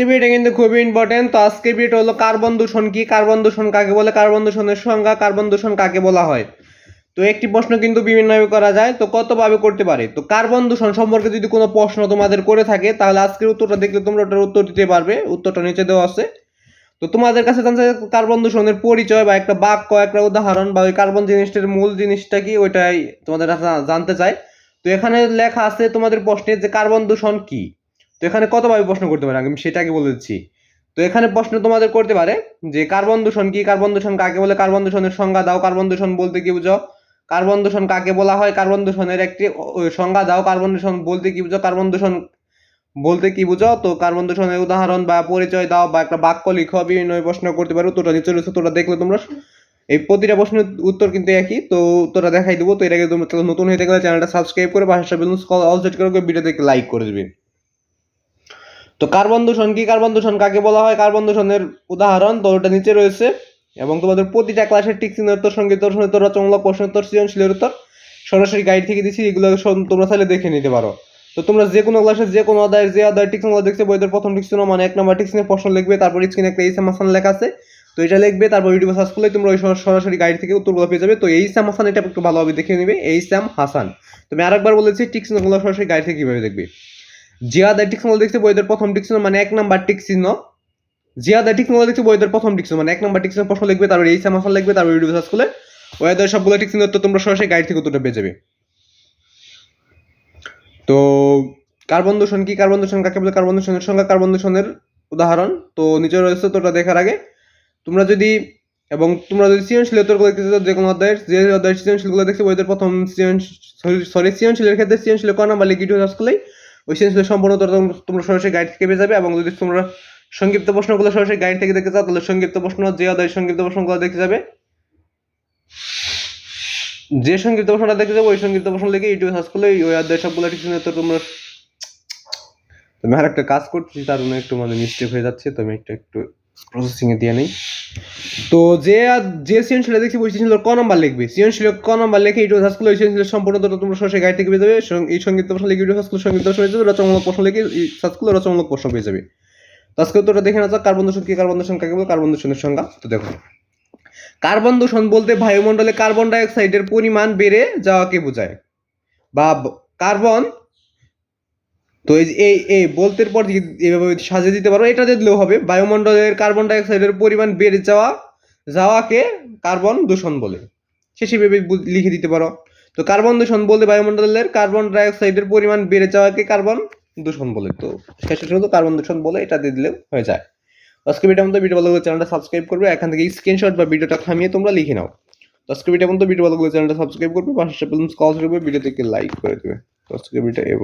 আজকে ভিডিওটা কিন্তু খুবই ইম্পর্টেন্ট তো আজকে ভিডিওটা হলো কার্বন দূষণ কি? কার্বন দূষণ কাকে বলে? কার্বন দূষণের সংজ্ঞা কার্বন দূষণ কাকে বলা হয়? তো একটি প্রশ্ন কিন্তু বিভিন্নভাবে করা যায়। তো কতভাবে করতে পারে? তো কার্বন দূষণ সম্পর্কে যদি কোনো প্রশ্ন তোমাদের করে থাকে, তাহলে আজকের উত্তরটা দেখলে তোমরা ওটার উত্তর দিতে পারবে। উত্তরটা নিচে দেওয়া আছে। তো তোমাদের কাছে জানতে কার্বন দূষণের পরিচয় বা একটা বাক্য, একটা উদাহরণ বা ওই কার্বন জিনিসটার মূল জিনিসটা কি? ওইটাই তোমাদের জানতে চাই। তো এখানে লেখা আছে তোমাদের প্রশ্নে যে কার্বন দূষণ কি? তো এখানে কতভাবে প্রশ্ন করতে পারে? আমি সেটাকে বলে দিচ্ছি। তো এখানে প্রশ্ন তোমাদের করতে পারে যে কার্বন দূষণ কি? কার্বন দূষণ কাকে বলে? কার্বন দূষণের সংজ্ঞা দাও কার্বন দূষণ বলতে কি বুঝো? কার্বন দূষণ কাকে বলা হয়? কার্বন দূষণের একটি সংজ্ঞা দাও কার্বন দূষণ বলতে কি বুঝো? কার্বন দূষণ বলতে কি বুঝো? তো কার্বন দূষণের উদাহরণ বা পরিচয় দাও বা একটা বাক্য লিখো বিভিন্ন প্রশ্ন করতে পারো। উত্তরটা নিচে রয়েছে উত্তরটা দেখলে তোমরা এই প্রতিটা প্রশ্নের উত্তর কিন্তু একই। তো উত্তরটা দেখাই দেবো। তো এর আগে তোমরা নতুন হয়ে থাকলে চ্যানেলটা সাবস্ক্রাইব করে পাশে অল করে ভিডিও দেখে লাইক করে দিবে। তো কার্বন দূষণ কি কার্বন দূষণ কাকে বলা হয় কার্বন দূষণের উদাহরণ, তো ওটা নিচে রয়েছে। এবং তোমাদের প্রতিটা ক্লাসের টিক চিহ্নের উত্তর সংগীত উত্তর রচনামূলক প্রশ্ন উত্তর, সৃজনশীলের উত্তর। সরাসরি গাইড থেকে দিচ্ছি এগুলো তোমরা চাইলে দেখে নিতে পারো। তো তোমরা যে কোনো ক্লাসে যে কোনো অধ্যায়ের যে অধ্যায়ের টিক চিহ্ন দেখছে বইদের প্রথম টিক চিহ্ন মানে এক নম্বর টিক চিহ্নের প্রশ্ন লিখবে, তারপর স্ক্রিনে একটা এইসাম হাসান লেখা আছে। তো এটা লিখবে, তারপর ইউটিউবে সার্চ করলে তোমরা ওই সরাসরি গাইড থেকে উত্তরগুলো পেয়ে যাবে। তো এই স্যাম হাসান এটা একটু ভালোভাবে দেখে নেবে, এই স্যাম হাসান। তুমি আরেকবার বলেছি টিক চিহ্নগুলো সরাসরি গাইড থেকে কীভাবে দেখবে? জিয়াদা টিক চিহ্ন দেখছে বইদের প্রথম টিক চিহ্ন মানে এক নাম্বার টিক চিহ্ন জিয়াদা টিক চিহ্ন দেখছে বইদের প্রথম টিক মানে এক নাম্বার টিক চিহ্ন প্রশ্ন লিখবে, তারপর এই স্যাম হাসান লিখবে, তারপর ইউটিউবে সার্চ করলে ওয়াদের সবগুলো টিক চিহ্ন তো তোমরা সরাসরি গাইড থেকে উত্তরটা পেয়ে যাবে। তো কার্বন দূষণ কি? কার্বন দূষণ কাকে বলে? কার্বন দূষণের সংখ্যা কার্বন দূষণের উদাহরণ। তো নিচে রয়েছে তো ওটা দেখার আগে। তোমরা যদি এবং তোমরা যদি সৃজনশীল উত্তরগুলো দেখতে যে কোনো অধ্যায়ের, যে অধ্যায়ের সৃজনশীলগুলো দেখছে বইদের প্রথম সরি সৃজনশীলের ক্ষেত্রে সৃজনশীল কোন নাম্বার লিখিত সার্চ ওই সেন্সগুলো সম্পূর্ণ তোমরা- সরাসরি গাইড থেকে পেয়ে যাবে এবং যদি তোমরা সংক্ষিপ্ত প্রশ্নগুলো সরাসরি গাইড থেকে দেখতে চাও, তাহলে সংক্ষিপ্ত প্রশ্ন যে অধ্যায় সংক্ষিপ্ত প্রশ্নগুলো দেখতে যাবে। যে সংক্ষিপ্ত প্রশ্নটা দেখতে যাবে, ওই সংক্ষিপ্ত প্রশ্ন লিখে ইউটিউবে সার্চ করলে ওই অধ্যায় সবগুলো ঠিক তো তোমরা আমি আর একটা কাজ করছি তার জন্য একটু মানে মিস্টেক হয়ে যাচ্ছে, তো আমি একটা একটু প্রসেসিং এ দিয়ে নেই। তো যে যে সৃজনশীল দেখছি সৃজনশীল ক নাম্বার লিখবে। সৃজনশীল ক নাম্বার লিখে ইউটিউব করলে ওই সৃজনশীল সম্পূর্ণ তথ্য তোমরা সরাসরি গাইড থেকে পেয়ে যাবে। এই সংগীত প্রশ্ন লিখে ইউটিউব করলে সংগীত প্রশ্ন পেয়ে যাবে। রচনামূলক প্রশ্ন লিখে করলে রচনামূলক প্রশ্ন পেয়ে যাবে। আজকে উত্তরটা দেখে না যাক কার্বন দূষণ কি কার্বন দূষণ কাকে বলে কার্বন দূষণের সংজ্ঞা? তো দেখো। কার্বন দূষণ বলতে বায়ুমণ্ডলে কার্বন ডাই অক্সাইডের পরিমাণ বেড়ে যাওয়াকে বোঝায়। বা কার্বন তো এই এই এই বলতে পর এভাবে সাজিয়ে দিতে পারো, এটা দিলেও হবে। বায়ুমণ্ডলের কার্বন ডাই অক্সাইডের পরিমাণ বেড়ে যাওয়া, যাওয়াকে কার্বন দূষণ বলে। শেষে ভেবে লিখে দিতে পারো। তো কার্বন দূষণ বলতে বায়ুমণ্ডলের কার্বন ডাই অক্সাইডের পরিমাণ বেড়ে যাওয়াকে কার্বন দূষণ বলে। তো শেষে শুধু কার্বন দূষণ বলে, এটা দিয়ে দিলেও হয়ে যায়। আজকে ভিডিও মতো ভিডিও ভালো চ্যানেলটা সাবস্ক্রাইব করবে, এখান থেকে স্ক্রিনশট বা ভিডিওটা থামিয়ে তোমরা লিখে নাও। তো আজকে ভিডিও মতো ভিডিও ভালো চ্যানেলটা সাবস্ক্রাইব করবে, পাশে কল করবে ভিডিও থেকে লাইক করে দেবে। তো আজকে ভিডিও এ